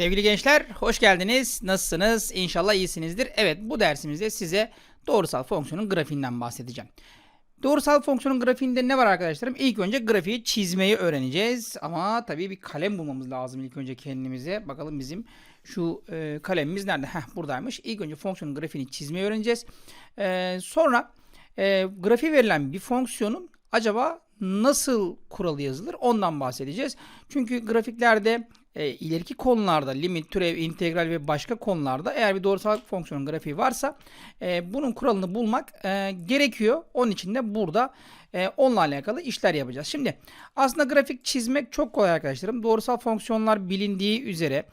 Sevgili gençler, hoş geldiniz. Nasılsınız? İnşallah iyisinizdir. Evet, bu dersimizde size doğrusal fonksiyonun grafiğinden bahsedeceğim. Doğrusal fonksiyonun grafiğinde ne var arkadaşlarım? İlk önce grafiği çizmeyi öğreneceğiz. Ama tabii bir kalem bulmamız lazım ilk önce kendimize. Bakalım bizim şu e, kalemimiz nerede? Heh, buradaymış. İlk önce fonksiyonun grafiğini çizmeyi öğreneceğiz. E, sonra e, grafiği verilen bir fonksiyonun acaba nasıl kuralı yazılır ondan bahsedeceğiz. Çünkü grafiklerde e, ileriki konularda limit, türev, integral ve başka konularda eğer bir doğrusal fonksiyonun grafiği varsa e, bunun kuralını bulmak e, gerekiyor. Onun için de burada e, onunla alakalı işler yapacağız. Şimdi aslında grafik çizmek çok kolay arkadaşlarım. Doğrusal fonksiyonlar bilindiği üzere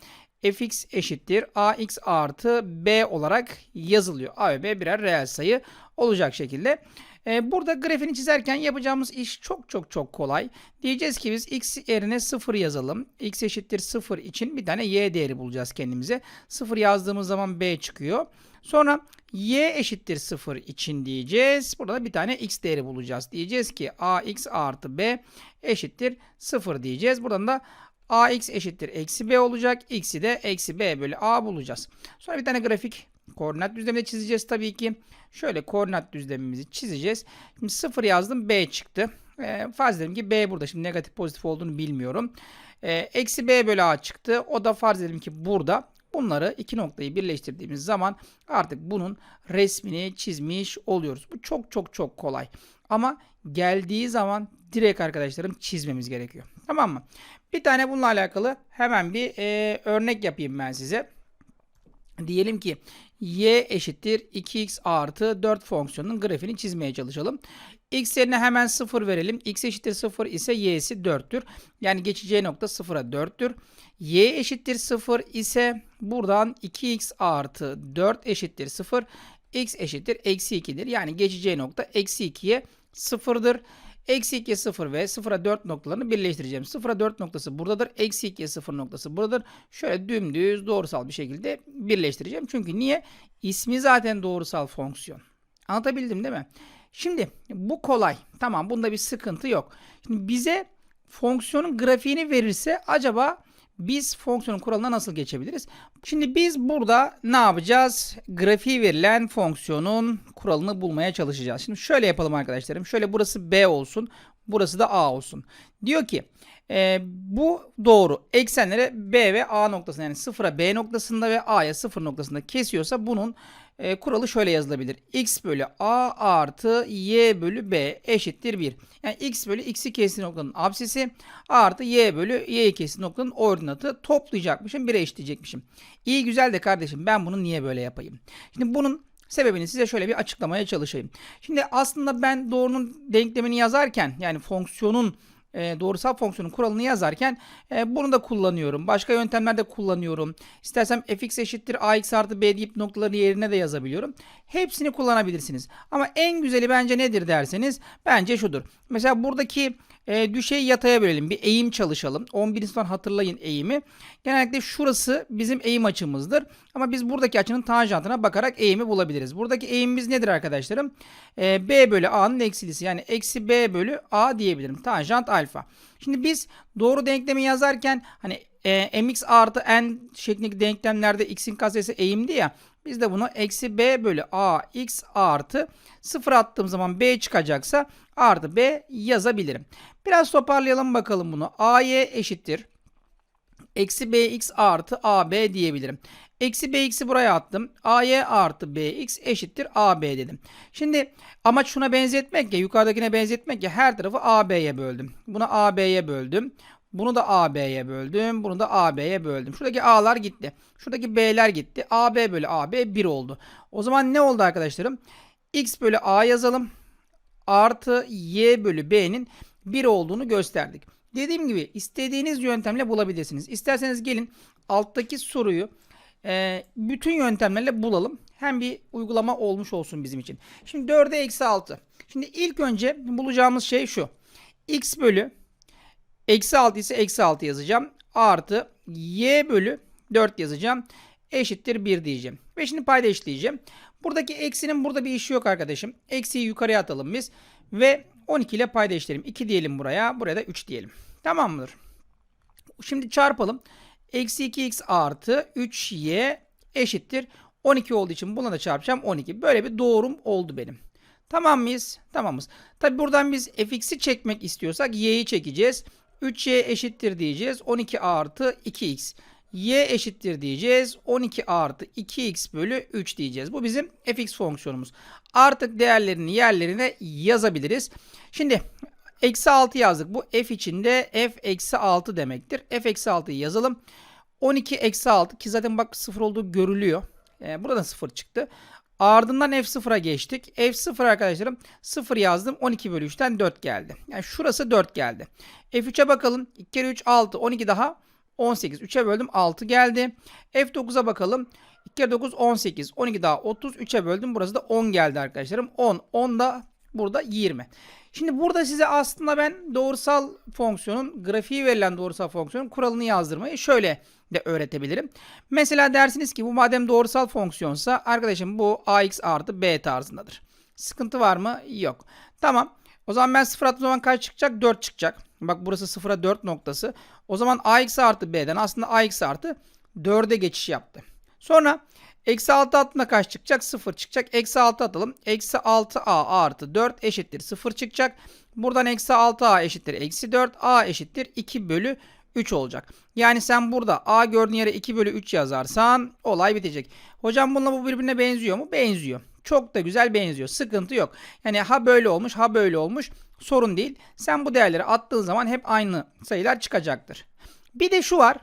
fx eşittir ax artı b olarak yazılıyor. a ve b birer reel sayı olacak şekilde. Ee, burada grafiğini çizerken yapacağımız iş çok çok çok kolay. Diyeceğiz ki biz x yerine 0 yazalım. x eşittir 0 için bir tane y değeri bulacağız kendimize. 0 yazdığımız zaman b çıkıyor. Sonra y eşittir 0 için diyeceğiz. Burada da bir tane x değeri bulacağız. Diyeceğiz ki ax artı b eşittir 0 diyeceğiz. Buradan da ax eşittir eksi b olacak. x'i de eksi b bölü a bulacağız. Sonra bir tane grafik koordinat düzleminde çizeceğiz tabii ki. Şöyle koordinat düzlemimizi çizeceğiz. Şimdi 0 yazdım B çıktı. E, farz edelim ki B burada. Şimdi negatif pozitif olduğunu bilmiyorum. E, eksi B bölü A çıktı. O da farz edelim ki burada. Bunları iki noktayı birleştirdiğimiz zaman artık bunun resmini çizmiş oluyoruz. Bu çok çok çok kolay. Ama geldiği zaman direkt arkadaşlarım çizmemiz gerekiyor. Tamam mı? Bir tane bununla alakalı hemen bir e, örnek yapayım ben size. Diyelim ki y eşittir 2x artı 4 fonksiyonunun grafiğini çizmeye çalışalım. x yerine hemen 0 verelim. x eşittir 0 ise y'si 4'tür. Yani geçeceği nokta 0'a 4'tür. y eşittir 0 ise buradan 2x artı 4 eşittir 0. x eşittir eksi 2'dir. Yani geçeceği nokta eksi 2'ye 0'dır. Eksi 2'ye 0 ve 0'a 4 noktalarını birleştireceğim. 0'a 4 noktası buradadır. Eksi 2'ye 0 noktası buradadır. Şöyle dümdüz doğrusal bir şekilde birleştireceğim. Çünkü niye? İsmi zaten doğrusal fonksiyon. Anlatabildim değil mi? Şimdi bu kolay. Tamam bunda bir sıkıntı yok. Şimdi bize fonksiyonun grafiğini verirse acaba biz fonksiyonun kuralına nasıl geçebiliriz? Şimdi biz burada ne yapacağız? Grafiği verilen fonksiyonun kuralını bulmaya çalışacağız. Şimdi şöyle yapalım arkadaşlarım. Şöyle burası B olsun. Burası da A olsun. Diyor ki e, bu doğru eksenlere B ve A noktasında yani 0'a B noktasında ve A'ya 0 noktasında kesiyorsa bunun e, kuralı şöyle yazılabilir. X bölü A artı Y bölü B eşittir 1. Yani X bölü X'i kesti noktanın absisi artı Y bölü Y'yi kesti noktanın ordinatı toplayacakmışım. 1'e eşitleyecekmişim. İyi güzel de kardeşim ben bunu niye böyle yapayım? Şimdi bunun Sebebini size şöyle bir açıklamaya çalışayım. Şimdi aslında ben doğrunun denklemini yazarken yani fonksiyonun e, doğrusal fonksiyonun kuralını yazarken e, bunu da kullanıyorum. Başka yöntemlerde kullanıyorum. İstersem fx eşittir ax artı b deyip noktaları yerine de yazabiliyorum. Hepsini kullanabilirsiniz. Ama en güzeli bence nedir derseniz bence şudur. Mesela buradaki e, düşeyi yataya bölelim. Bir eğim çalışalım. 11. sınıftan hatırlayın eğimi. Genellikle şurası bizim eğim açımızdır. Ama biz buradaki açının tanjantına bakarak eğimi bulabiliriz. Buradaki eğimimiz nedir arkadaşlarım? E, B bölü A'nın eksilisi. Yani eksi B bölü A diyebilirim. Tanjant alfa. Şimdi biz doğru denklemi yazarken hani e, mx artı n şeklindeki denklemlerde x'in katsayısı eğimdi ya. Biz de bunu eksi b bölü a x artı 0 attığım zaman b çıkacaksa artı b yazabilirim. Biraz toparlayalım bakalım bunu. a'y eşittir. Eksi bx artı ab diyebilirim. Eksi bx'i buraya attım. a'y artı bx eşittir ab dedim. Şimdi amaç şuna benzetmek ya yukarıdakine benzetmek ya her tarafı ab'ye böldüm. Bunu ab'ye böldüm. Bunu da AB'ye böldüm. Bunu da AB'ye böldüm. Şuradaki A'lar gitti. Şuradaki B'ler gitti. AB bölü AB 1 oldu. O zaman ne oldu arkadaşlarım? X bölü A yazalım. Artı Y bölü B'nin 1 olduğunu gösterdik. Dediğim gibi istediğiniz yöntemle bulabilirsiniz. İsterseniz gelin alttaki soruyu e, bütün yöntemlerle bulalım. Hem bir uygulama olmuş olsun bizim için. Şimdi 4'e eksi 6. Şimdi ilk önce bulacağımız şey şu. X bölü Eksi 6 ise eksi 6 yazacağım. Artı y bölü 4 yazacağım. Eşittir 1 diyeceğim. Ve şimdi payda eşitleyeceğim. Buradaki eksinin burada bir işi yok arkadaşım. Eksiyi yukarıya atalım biz. Ve 12 ile payda eşitleyelim. 2 diyelim buraya. Buraya da 3 diyelim. Tamam mıdır? Şimdi çarpalım. Eksi 2x artı 3y eşittir. 12 olduğu için buna da çarpacağım 12. Böyle bir doğrum oldu benim. Tamam mıyız? Tamamız. Tabi buradan biz fx'i çekmek istiyorsak y'yi çekeceğiz. 3y eşittir diyeceğiz. 12 artı 2x. y eşittir diyeceğiz. 12 artı 2x bölü 3 diyeceğiz. Bu bizim fx fonksiyonumuz. Artık değerlerini yerlerine yazabiliriz. Şimdi eksi 6 yazdık. Bu f içinde f eksi 6 demektir. f eksi 6'yı yazalım. 12 eksi 6 ki zaten bak 0 olduğu görülüyor. Ee, burada 0 çıktı. Ardından F0'a geçtik. F0 arkadaşlarım 0 yazdım. 12 bölü 3'ten 4 geldi. Yani şurası 4 geldi. F3'e bakalım. 2 kere 3 6. 12 daha 18. 3'e böldüm 6 geldi. F9'a bakalım. 2 kere 9 18. 12 daha 30. 3'e böldüm. Burası da 10 geldi arkadaşlarım. 10. 10 da burada 20. Şimdi burada size aslında ben doğrusal fonksiyonun grafiği verilen doğrusal fonksiyonun kuralını yazdırmayı şöyle de öğretebilirim. Mesela dersiniz ki bu madem doğrusal fonksiyonsa arkadaşım bu ax artı b tarzındadır. Sıkıntı var mı? Yok. Tamam. O zaman ben sıfır attığım zaman kaç çıkacak? 4 çıkacak. Bak burası sıfıra 4 noktası. O zaman ax artı b'den aslında ax artı 4'e geçiş yaptı. Sonra eksi 6 attığında kaç çıkacak? 0 çıkacak. Eksi 6 atalım. Eksi 6a artı 4 eşittir 0 çıkacak. Buradan eksi 6a eşittir eksi 4. a eşittir 2 bölü 3 olacak. Yani sen burada a gördüğün yere 2 bölü 3 yazarsan olay bitecek. Hocam bununla bu birbirine benziyor mu? Benziyor. Çok da güzel benziyor. Sıkıntı yok. Yani ha böyle olmuş ha böyle olmuş. Sorun değil. Sen bu değerleri attığın zaman hep aynı sayılar çıkacaktır. Bir de şu var.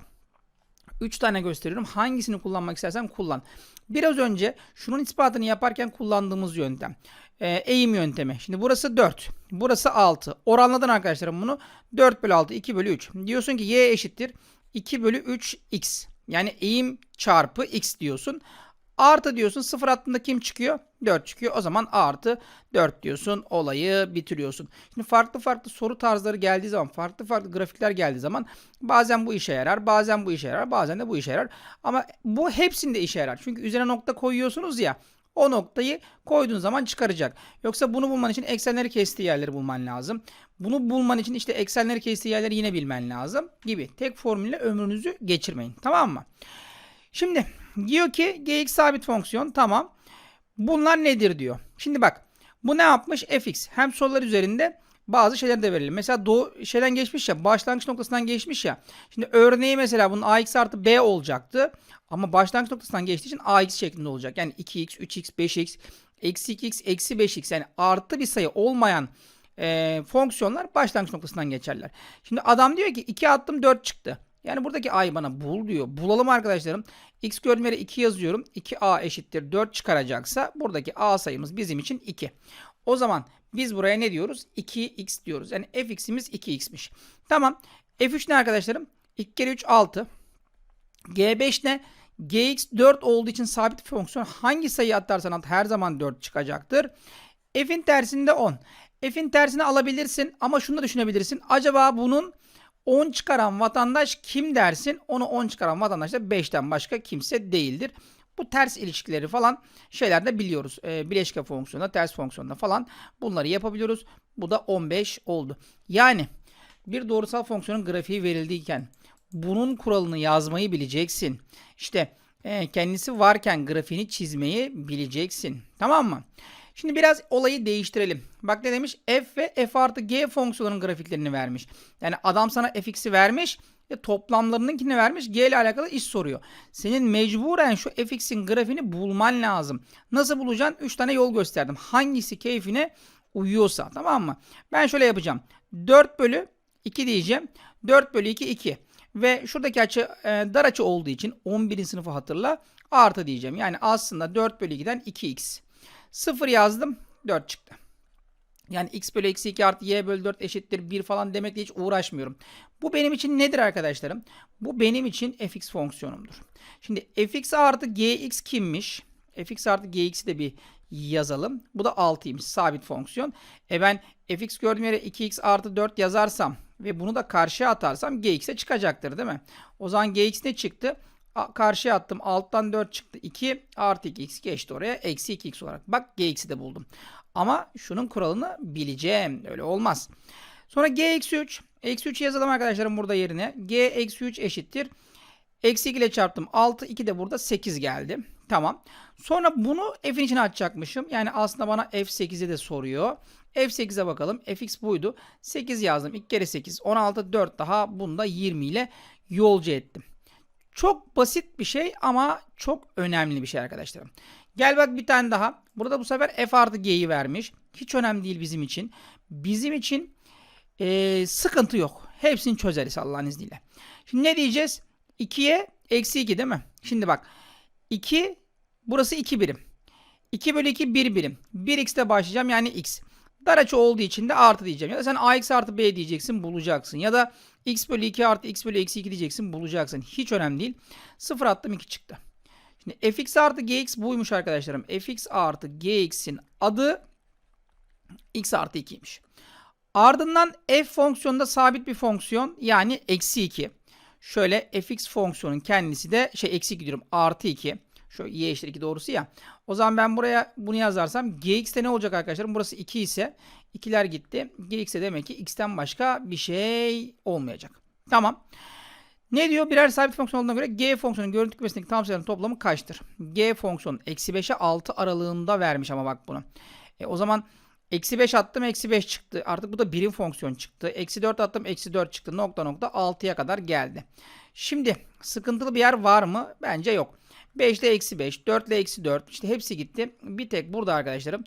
3 tane gösteriyorum. Hangisini kullanmak istersen kullan. Biraz önce şunun ispatını yaparken kullandığımız yöntem. Ee, eğim yöntemi. Şimdi burası 4. Burası 6. Oranladın arkadaşlarım bunu. 4 bölü 6 2 bölü 3. Diyorsun ki y eşittir 2 bölü 3 x. Yani eğim çarpı x diyorsun. Artı diyorsun sıfır attığında kim çıkıyor? 4 çıkıyor. O zaman artı 4 diyorsun. Olayı bitiriyorsun. Şimdi farklı farklı soru tarzları geldiği zaman, farklı farklı grafikler geldiği zaman bazen bu işe yarar, bazen bu işe yarar, bazen de bu işe yarar. Ama bu hepsinde işe yarar. Çünkü üzerine nokta koyuyorsunuz ya. O noktayı koyduğun zaman çıkaracak. Yoksa bunu bulman için eksenleri kestiği yerleri bulman lazım. Bunu bulman için işte eksenleri kestiği yerleri yine bilmen lazım gibi. Tek formülle ömrünüzü geçirmeyin. Tamam mı? Şimdi diyor ki gx sabit fonksiyon tamam. Bunlar nedir diyor. Şimdi bak bu ne yapmış? fx. Hem sorular üzerinde bazı şeyler de verelim. Mesela doğu şeyden geçmiş ya başlangıç noktasından geçmiş ya. Şimdi örneği mesela bunun ax artı b olacaktı. Ama başlangıç noktasından geçtiği için ax şeklinde olacak. Yani 2x, 3x, 5x, eksi 2x, eksi 5x yani artı bir sayı olmayan e, fonksiyonlar başlangıç noktasından geçerler. Şimdi adam diyor ki 2 attım 4 çıktı. Yani buradaki a'yı bana bul diyor. Bulalım arkadaşlarım. x gördüğüm yere 2 yazıyorum. 2a eşittir 4 çıkaracaksa buradaki a sayımız bizim için 2. O zaman biz buraya ne diyoruz? 2x diyoruz. Yani fx'imiz 2x'miş. Tamam. f3 ne arkadaşlarım? 2 kere 3 6. g5 ne? gx 4 olduğu için sabit fonksiyon hangi sayıyı atarsan at her zaman 4 çıkacaktır. f'in tersinde 10. F'in tersini alabilirsin ama şunu da düşünebilirsin. Acaba bunun 10 çıkaran vatandaş kim dersin? Onu 10 çıkaran vatandaş da 5'ten başka kimse değildir. Bu ters ilişkileri falan şeyler de biliyoruz. E, bileşke fonksiyonda, ters fonksiyonda falan bunları yapabiliyoruz. Bu da 15 oldu. Yani bir doğrusal fonksiyonun grafiği verildiyken bunun kuralını yazmayı bileceksin. İşte e, kendisi varken grafiğini çizmeyi bileceksin. Tamam mı? Şimdi biraz olayı değiştirelim. Bak ne demiş? F ve f artı g fonksiyonların grafiklerini vermiş. Yani adam sana fx'i vermiş ve toplamlarınınkini vermiş. G ile alakalı iş soruyor. Senin mecburen şu fx'in grafiğini bulman lazım. Nasıl bulacaksın? 3 tane yol gösterdim. Hangisi keyfine uyuyorsa tamam mı? Ben şöyle yapacağım. 4 bölü 2 diyeceğim. 4 bölü 2 2. Ve şuradaki açı e, dar açı olduğu için 11. sınıfı hatırla artı diyeceğim. Yani aslında 4 bölü 2'den 2x. 0 yazdım 4 çıktı. Yani x bölü eksi 2 artı y bölü 4 eşittir 1 falan demekle hiç uğraşmıyorum. Bu benim için nedir arkadaşlarım? Bu benim için fx fonksiyonumdur. Şimdi fx artı gx kimmiş? fx artı gx'i de bir yazalım. Bu da 6'ymış sabit fonksiyon. E ben fx gördüğüm yere 2x artı 4 yazarsam ve bunu da karşıya atarsam gx'e çıkacaktır değil mi? O zaman gx ne çıktı? karşıya attım. Alttan 4 çıktı. 2 artı 2x geçti oraya. Eksi 2x olarak. Bak gx'i de buldum. Ama şunun kuralını bileceğim. Öyle olmaz. Sonra g eksi 3. Eksi 3 yazalım arkadaşlarım burada yerine. g eksi 3 eşittir. Eksi 2 ile çarptım 6. 2 de burada 8 geldi. Tamam. Sonra bunu f'in içine atacakmışım. Yani aslında bana f8'i de soruyor. f8'e bakalım. fx buydu. 8 yazdım. 2 kere 8. 16 4 daha. Bunu da 20 ile yolcu ettim. Çok basit bir şey ama çok önemli bir şey arkadaşlarım. Gel bak bir tane daha. Burada bu sefer f artı g'yi vermiş. Hiç önemli değil bizim için. Bizim için ee, sıkıntı yok. Hepsini çözeriz Allah'ın izniyle. Şimdi ne diyeceğiz? 2'ye eksi 2 değil mi? Şimdi bak. 2 burası 2 birim. 2 bölü 2 1 birim. 1x'te başlayacağım yani x. Dar açı olduğu için de artı diyeceğim. Ya da sen ax artı b diyeceksin bulacaksın. Ya da x bölü 2 artı x bölü eksi 2 diyeceksin bulacaksın. Hiç önemli değil. 0 attım 2 çıktı. Şimdi fx artı gx buymuş arkadaşlarım. fx artı gx'in adı x artı 2'ymiş. Ardından f fonksiyonunda sabit bir fonksiyon yani eksi 2. Şöyle fx fonksiyonun kendisi de şey eksi 2 diyorum artı 2. Şu y eşittir 2 doğrusu ya. O zaman ben buraya bunu yazarsam gx'te ne olacak arkadaşlarım? Burası 2 ise 2'ler gitti. gx'te demek ki x'ten başka bir şey olmayacak. Tamam. Ne diyor? Birer sabit fonksiyon olduğuna göre g fonksiyonun görüntü kümesindeki tam sayıların toplamı kaçtır? g fonksiyonu eksi 5'e 6 aralığında vermiş ama bak bunu. E, o zaman Eksi 5 attım eksi 5 çıktı. Artık bu da birim fonksiyon çıktı. Eksi 4 attım eksi 4 çıktı. Nokta nokta 6'ya kadar geldi. Şimdi sıkıntılı bir yer var mı? Bence yok. 5 ile eksi 5, 4 ile eksi 4 işte hepsi gitti. Bir tek burada arkadaşlarım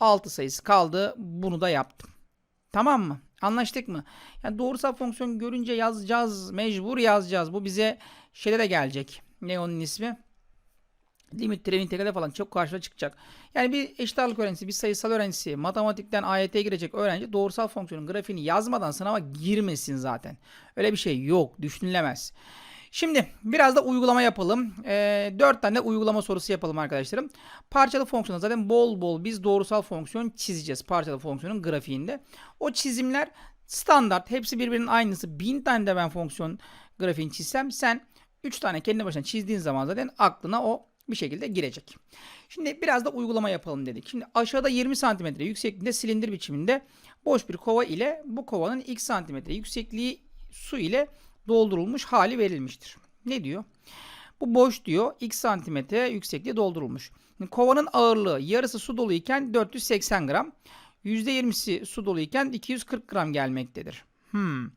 6 sayısı kaldı. Bunu da yaptım. Tamam mı? Anlaştık mı? Yani doğrusal fonksiyon görünce yazacağız. Mecbur yazacağız. Bu bize şeyde de gelecek. Ne onun ismi? limit, türev, integrale falan çok karşına çıkacak. Yani bir eşit ağırlık öğrencisi, bir sayısal öğrencisi, matematikten AYT'ye girecek öğrenci doğrusal fonksiyonun grafiğini yazmadan sınava girmesin zaten. Öyle bir şey yok, düşünülemez. Şimdi biraz da uygulama yapalım. E, 4 tane uygulama sorusu yapalım arkadaşlarım. Parçalı fonksiyonu zaten bol bol biz doğrusal fonksiyon çizeceğiz. Parçalı fonksiyonun grafiğinde. O çizimler standart. Hepsi birbirinin aynısı. 1000 tane de ben fonksiyon grafiğini çizsem sen 3 tane kendi başına çizdiğin zaman zaten aklına o bir şekilde girecek. Şimdi biraz da uygulama yapalım dedik. Şimdi aşağıda 20 cm yüksekliğinde silindir biçiminde boş bir kova ile bu kovanın x santimetre yüksekliği su ile doldurulmuş hali verilmiştir. Ne diyor? Bu boş diyor. X santimetre yüksekliğe doldurulmuş. kovanın ağırlığı yarısı su doluyken 480 gram. %20'si su doluyken 240 gram gelmektedir. Hmm.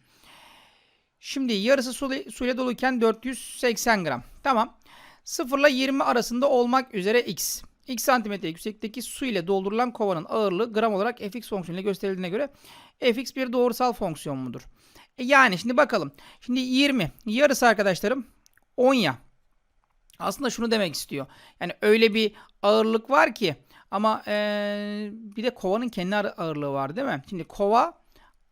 Şimdi yarısı su, suyla doluyken 480 gram. Tamam. 0 ile 20 arasında olmak üzere x. x santimetre yüksekteki su ile doldurulan kovanın ağırlığı gram olarak fx fonksiyonuyla gösterildiğine göre fx bir doğrusal fonksiyon mudur? E yani şimdi bakalım. Şimdi 20 yarısı arkadaşlarım 10 ya. Aslında şunu demek istiyor. Yani öyle bir ağırlık var ki ama ee, bir de kovanın kendi ağırlığı var değil mi? Şimdi kova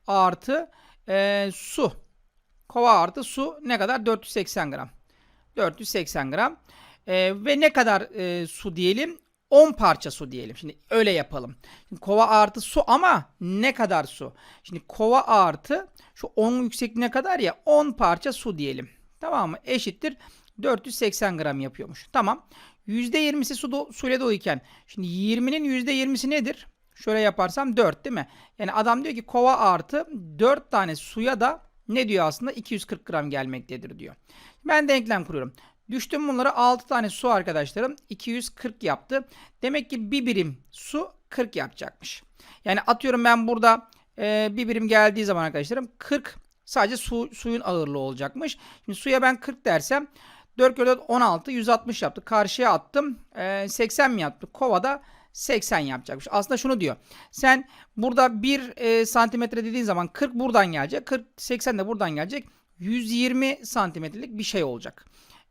artı ee, su. Kova artı su ne kadar? 480 gram. 480 gram. E, ve ne kadar e, su diyelim? 10 parça su diyelim. Şimdi öyle yapalım. Şimdi kova artı su ama ne kadar su? Şimdi kova artı şu 10 yüksekliğine kadar ya 10 parça su diyelim. Tamam mı? Eşittir 480 gram yapıyormuş. Tamam. %20'si su do suyla doluyken şimdi 20'nin %20'si nedir? Şöyle yaparsam 4 değil mi? Yani adam diyor ki kova artı 4 tane suya da ne diyor aslında? 240 gram gelmektedir diyor. Ben denklem kuruyorum. Düştüm bunları 6 tane su arkadaşlarım. 240 yaptı. Demek ki bir birim su 40 yapacakmış. Yani atıyorum ben burada e, bir birim geldiği zaman arkadaşlarım 40 sadece su, suyun ağırlığı olacakmış. Şimdi suya ben 40 dersem 4 kere 4 16 160 yaptı. Karşıya attım. E, 80 mi yaptı? Kovada 80 yapacakmış. Aslında şunu diyor. Sen burada 1 e, santimetre dediğin zaman 40 buradan gelecek. 40 80 de buradan gelecek. 120 santimetrelik bir şey olacak.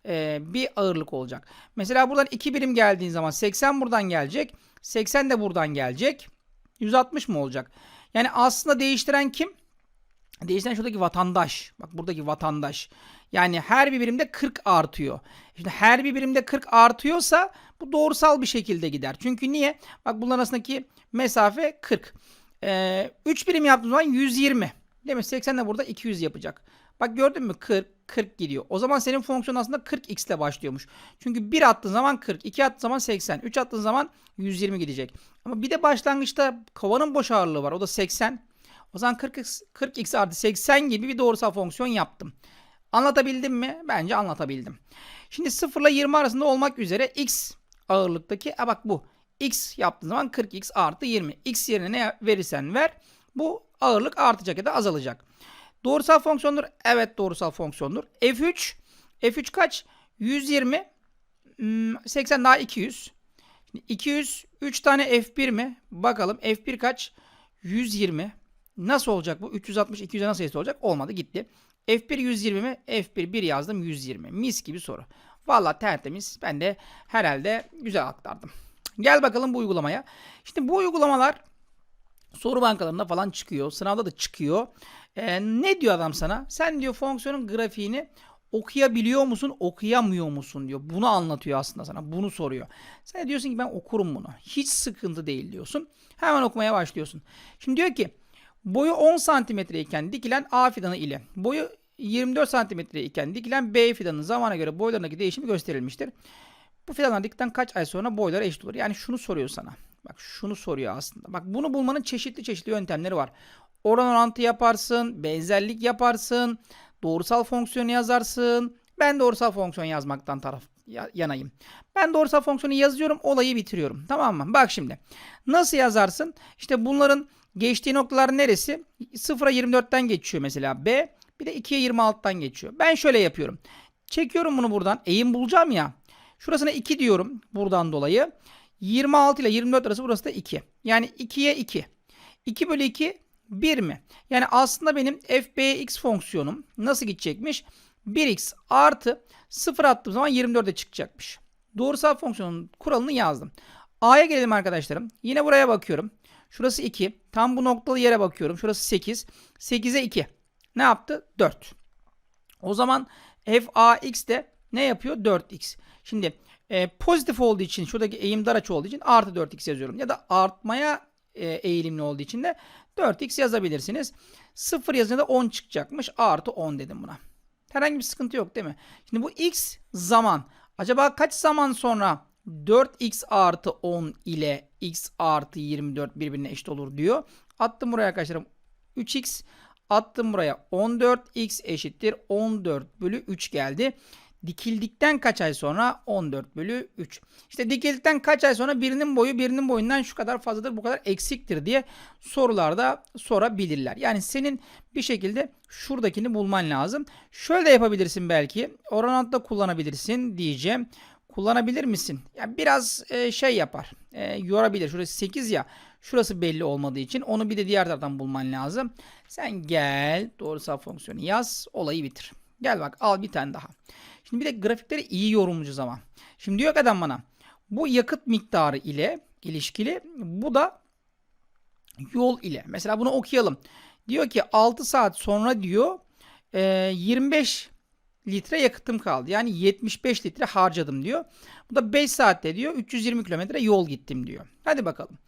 Ee, bir ağırlık olacak. Mesela buradan 2 birim geldiğin zaman 80 buradan gelecek. 80 de buradan gelecek. 160 mı olacak? Yani aslında değiştiren kim? Değiştiren şuradaki vatandaş. Bak buradaki vatandaş. Yani her bir birimde 40 artıyor. Şimdi her bir birimde 40 artıyorsa bu doğrusal bir şekilde gider. Çünkü niye? Bak bunların arasındaki mesafe 40. Ee, 3 birim yaptığım zaman 120. Demek 80 de burada 200 yapacak. Bak gördün mü 40 40 gidiyor. O zaman senin fonksiyon aslında 40x ile başlıyormuş. Çünkü 1 attığın zaman 40, 2 attığın zaman 80, 3 attığın zaman 120 gidecek. Ama bir de başlangıçta kovanın boş ağırlığı var. O da 80. O zaman 40x, 40x artı 80 gibi bir doğrusal fonksiyon yaptım. Anlatabildim mi? Bence anlatabildim. Şimdi 0 ile 20 arasında olmak üzere x ağırlıktaki a bak bu. x yaptığın zaman 40x artı 20. x yerine ne verirsen ver bu ağırlık artacak ya da azalacak. Doğrusal fonksiyondur. Evet doğrusal fonksiyondur. F3 F3 kaç? 120 hmm, 80 daha 200. Şimdi 200 3 tane F1 mi? Bakalım F1 kaç? 120. Nasıl olacak bu? 360 200'e nasıl eşit olacak? Olmadı gitti. F1 120 mi? F1 1 yazdım 120. Mis gibi soru. Valla tertemiz. Ben de herhalde güzel aktardım. Gel bakalım bu uygulamaya. Şimdi bu uygulamalar soru bankalarında falan çıkıyor. Sınavda da çıkıyor. Ee, ne diyor adam sana? Sen diyor fonksiyonun grafiğini okuyabiliyor musun, okuyamıyor musun diyor. Bunu anlatıyor aslında sana. Bunu soruyor. Sen diyorsun ki ben okurum bunu. Hiç sıkıntı değil diyorsun. Hemen okumaya başlıyorsun. Şimdi diyor ki boyu 10 santimetre iken dikilen A fidanı ile boyu 24 santimetre iken dikilen B fidanının zamana göre boylarındaki değişimi gösterilmiştir. Bu fidanlar dikten kaç ay sonra boyları eşit olur? Yani şunu soruyor sana. Bak şunu soruyor aslında. Bak bunu bulmanın çeşitli çeşitli yöntemleri var. Oran orantı yaparsın, benzerlik yaparsın, doğrusal fonksiyonu yazarsın. Ben doğrusal fonksiyon yazmaktan taraf yanayım. Ben doğrusal fonksiyonu yazıyorum, olayı bitiriyorum. Tamam mı? Bak şimdi. Nasıl yazarsın? İşte bunların geçtiği noktalar neresi? 0'a 24'ten geçiyor mesela B. Bir de 2'ye 26'dan geçiyor. Ben şöyle yapıyorum. Çekiyorum bunu buradan. Eğim bulacağım ya. Şurasına 2 diyorum buradan dolayı. 26 ile 24 arası burası da 2. Yani 2'ye 2. 2 bölü 2 1 mi? Yani aslında benim fbx fonksiyonum nasıl gidecekmiş? 1x artı 0 attığım zaman 24'e çıkacakmış. Doğrusal fonksiyonun kuralını yazdım. A'ya gelelim arkadaşlarım. Yine buraya bakıyorum. Şurası 2. Tam bu noktalı yere bakıyorum. Şurası 8. 8'e 2. Ne yaptı? 4. O zaman fax de ne yapıyor? 4x. Şimdi e, pozitif olduğu için şuradaki eğim dar açı olduğu için artı 4x yazıyorum. Ya da artmaya e, eğilimli olduğu için de 4x yazabilirsiniz. 0 yazınca da 10 çıkacakmış. Artı 10 dedim buna. Herhangi bir sıkıntı yok değil mi? Şimdi bu x zaman. Acaba kaç zaman sonra 4x artı 10 ile x artı 24 birbirine eşit olur diyor. Attım buraya arkadaşlarım. 3x attım buraya 14 x eşittir 14 bölü 3 geldi. Dikildikten kaç ay sonra 14 bölü 3. İşte dikildikten kaç ay sonra birinin boyu birinin boyundan şu kadar fazladır bu kadar eksiktir diye sorularda sorabilirler. Yani senin bir şekilde şuradakini bulman lazım. Şöyle de yapabilirsin belki. Orantıda kullanabilirsin diyeceğim. Kullanabilir misin? Yani biraz e, şey yapar. E, yorabilir. Şurası 8 ya. Şurası belli olmadığı için onu bir de diğer taraftan bulman lazım. Sen gel doğrusal fonksiyonu yaz. Olayı bitir. Gel bak al bir tane daha. Şimdi bir de grafikleri iyi yorumlayacağız ama. Şimdi diyor ki adam bana bu yakıt miktarı ile ilişkili bu da yol ile. Mesela bunu okuyalım. Diyor ki 6 saat sonra diyor 25 litre yakıtım kaldı. Yani 75 litre harcadım diyor. Bu da 5 saatte diyor 320 kilometre yol gittim diyor. Hadi bakalım.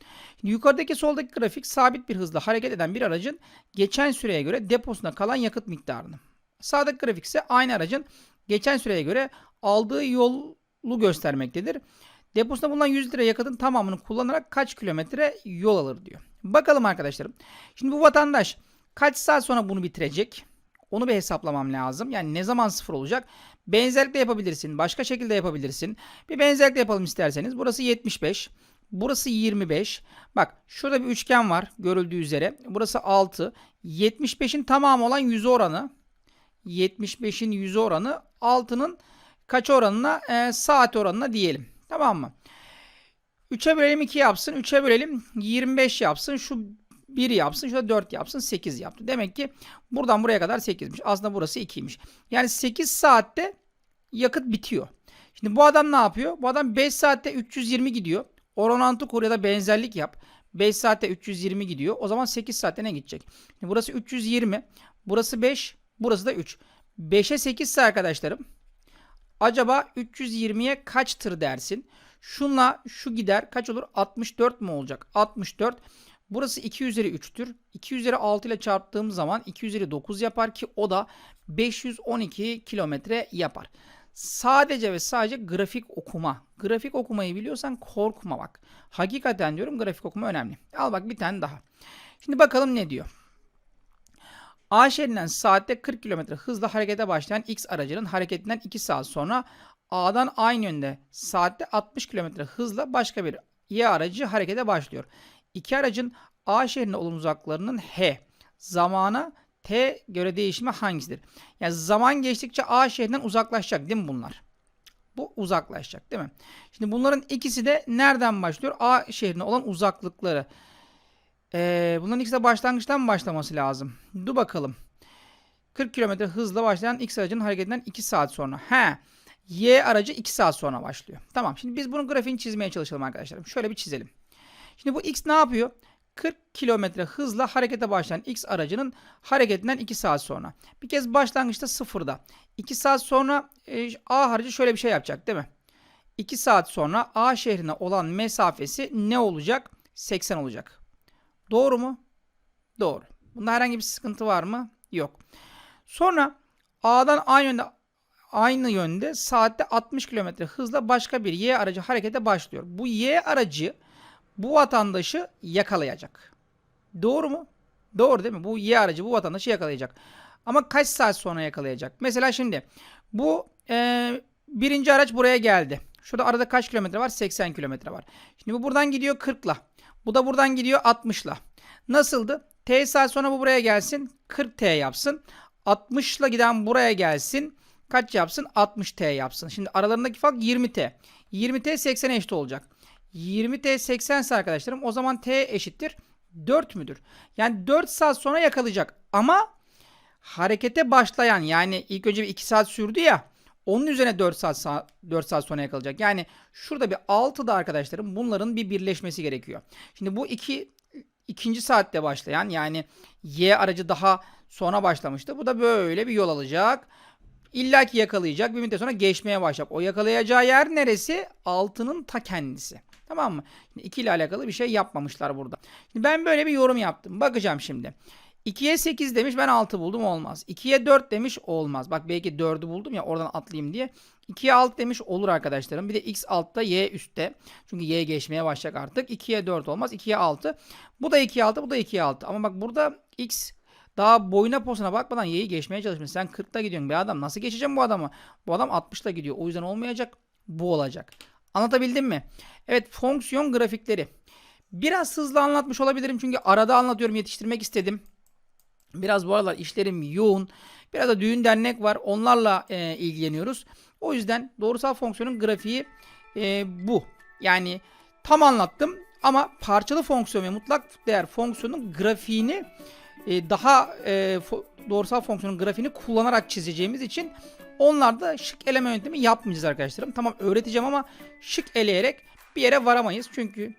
Şimdi yukarıdaki soldaki grafik sabit bir hızla hareket eden bir aracın geçen süreye göre deposunda kalan yakıt miktarını. Sağdaki grafik ise aynı aracın geçen süreye göre aldığı yolu göstermektedir. Deposunda bulunan 100 litre yakıtın tamamını kullanarak kaç kilometre yol alır diyor. Bakalım arkadaşlarım. Şimdi bu vatandaş kaç saat sonra bunu bitirecek? Onu bir hesaplamam lazım. Yani ne zaman sıfır olacak? Benzerlikle yapabilirsin. Başka şekilde yapabilirsin. Bir benzerlikle yapalım isterseniz. Burası 75. Burası 25. Bak şurada bir üçgen var görüldüğü üzere. Burası 6. 75'in tamamı olan 100 oranı. 75'in 100 oranı 6'nın kaç oranına? E, saat oranına diyelim. Tamam mı? 3'e bölelim 2 yapsın. 3'e bölelim 25 yapsın. Şu 1 yapsın. Şurada 4 yapsın. 8 yaptı. Demek ki buradan buraya kadar 8'miş. Aslında burası 2'ymiş. Yani 8 saatte yakıt bitiyor. Şimdi bu adam ne yapıyor? Bu adam 5 saatte 320 gidiyor. Oranantı kur ya da benzerlik yap. 5 saatte 320 gidiyor. O zaman 8 saatte ne gidecek? Şimdi burası 320. Burası 5. Burası da 3. 5'e 8 ise arkadaşlarım. Acaba 320'ye kaç tır dersin? Şunla şu gider kaç olur? 64 mu olacak? 64. Burası 2 üzeri 3'tür. 2 üzeri 6 ile çarptığım zaman 2 üzeri 9 yapar ki o da 512 kilometre yapar. Sadece ve sadece grafik okuma. Grafik okumayı biliyorsan korkma bak. Hakikaten diyorum grafik okuma önemli. Al bak bir tane daha. Şimdi bakalım ne diyor. A şehrinden saatte 40 km hızla harekete başlayan X aracının hareketinden 2 saat sonra A'dan aynı yönde saatte 60 km hızla başka bir Y aracı harekete başlıyor. İki aracın A şehrine olan uzaklarının H zamana T göre değişimi hangisidir? Yani zaman geçtikçe A şehrinden uzaklaşacak değil mi bunlar? Bu uzaklaşacak değil mi? Şimdi bunların ikisi de nereden başlıyor? A şehrine olan uzaklıkları. Ee, bunların ikisi de başlangıçtan mı başlaması lazım? Dur bakalım. 40 km hızla başlayan X aracının hareketinden 2 saat sonra. He. Y aracı 2 saat sonra başlıyor. Tamam. Şimdi biz bunun grafiğini çizmeye çalışalım arkadaşlarım. Şöyle bir çizelim. Şimdi bu X ne yapıyor? 40 kilometre hızla harekete başlayan X aracının hareketinden 2 saat sonra. Bir kez başlangıçta sıfırda. 2 saat sonra e, A aracı şöyle bir şey yapacak değil mi? 2 saat sonra A şehrine olan mesafesi ne olacak? 80 olacak. Doğru mu? Doğru. Bunda herhangi bir sıkıntı var mı? Yok. Sonra A'dan aynı yönde aynı yönde saatte 60 km hızla başka bir Y aracı harekete başlıyor. Bu Y aracı bu vatandaşı yakalayacak. Doğru mu? Doğru değil mi? Bu Y aracı bu vatandaşı yakalayacak. Ama kaç saat sonra yakalayacak? Mesela şimdi bu e, birinci araç buraya geldi. Şurada arada kaç kilometre var? 80 kilometre var. Şimdi bu buradan gidiyor 40'la. Bu da buradan gidiyor 60'la. Nasıldı? T saat sonra bu buraya gelsin. 40T yapsın. 60'la giden buraya gelsin. Kaç yapsın? 60T yapsın. Şimdi aralarındaki fark 20T. 20T 80 eşit olacak. 20T 80 ise arkadaşlarım o zaman T eşittir 4 müdür? Yani 4 saat sonra yakalayacak. Ama harekete başlayan yani ilk önce bir 2 saat sürdü ya onun üzerine 4 saat 4 saat sonra yakalayacak. Yani şurada bir 6'da arkadaşlarım bunların bir birleşmesi gerekiyor. Şimdi bu iki ikinci saatte başlayan yani Y aracı daha sonra başlamıştı. Bu da böyle bir yol alacak. İlla ki yakalayacak. Bir müddet sonra geçmeye başlayacak. O yakalayacağı yer neresi? Altının ta kendisi. Tamam mı? Şimdi 2 ile alakalı bir şey yapmamışlar burada. Şimdi ben böyle bir yorum yaptım. Bakacağım şimdi. 2'ye 8 demiş ben 6 buldum olmaz. 2'ye 4 demiş olmaz. Bak belki 4'ü buldum ya oradan atlayayım diye. 2'ye 6 demiş olur arkadaşlarım. Bir de x altta y üstte. Çünkü y geçmeye başlayacak artık. 2'ye 4 olmaz. 2'ye 6. Bu da 2'ye 6 bu da 2'ye 6. Ama bak burada x daha boyuna posuna bakmadan y'yi geçmeye çalışmış. Sen 40'ta gidiyorsun be adam. Nasıl geçeceğim bu adamı? Bu adam 60'ta gidiyor. O yüzden olmayacak. Bu olacak. Anlatabildim mi? Evet fonksiyon grafikleri. Biraz hızlı anlatmış olabilirim çünkü arada anlatıyorum yetiştirmek istedim. Biraz bu aralar işlerim yoğun. Biraz da düğün dernek var. Onlarla e, ilgileniyoruz. O yüzden doğrusal fonksiyonun grafiği e, bu. Yani tam anlattım ama parçalı fonksiyon ve mutlak değer fonksiyonun grafiğini e, daha e, fo doğrusal fonksiyonun grafiğini kullanarak çizeceğimiz için onlarda şık eleme yöntemi yapmayacağız arkadaşlarım. Tamam öğreteceğim ama şık eleyerek bir yere varamayız. Çünkü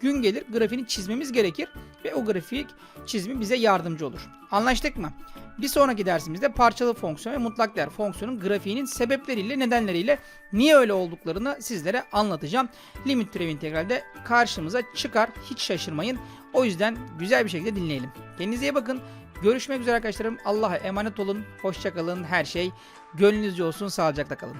gün gelir grafiğini çizmemiz gerekir ve o grafik çizimi bize yardımcı olur. Anlaştık mı? Bir sonraki dersimizde parçalı fonksiyon ve mutlak değer fonksiyonun grafiğinin sebepleriyle nedenleriyle niye öyle olduklarını sizlere anlatacağım. Limit türev integralde karşımıza çıkar. Hiç şaşırmayın. O yüzden güzel bir şekilde dinleyelim. Kendinize iyi bakın. Görüşmek üzere arkadaşlarım. Allah'a emanet olun. Hoşçakalın. Her şey gönlünüzce olsun. Sağlıcakla kalın.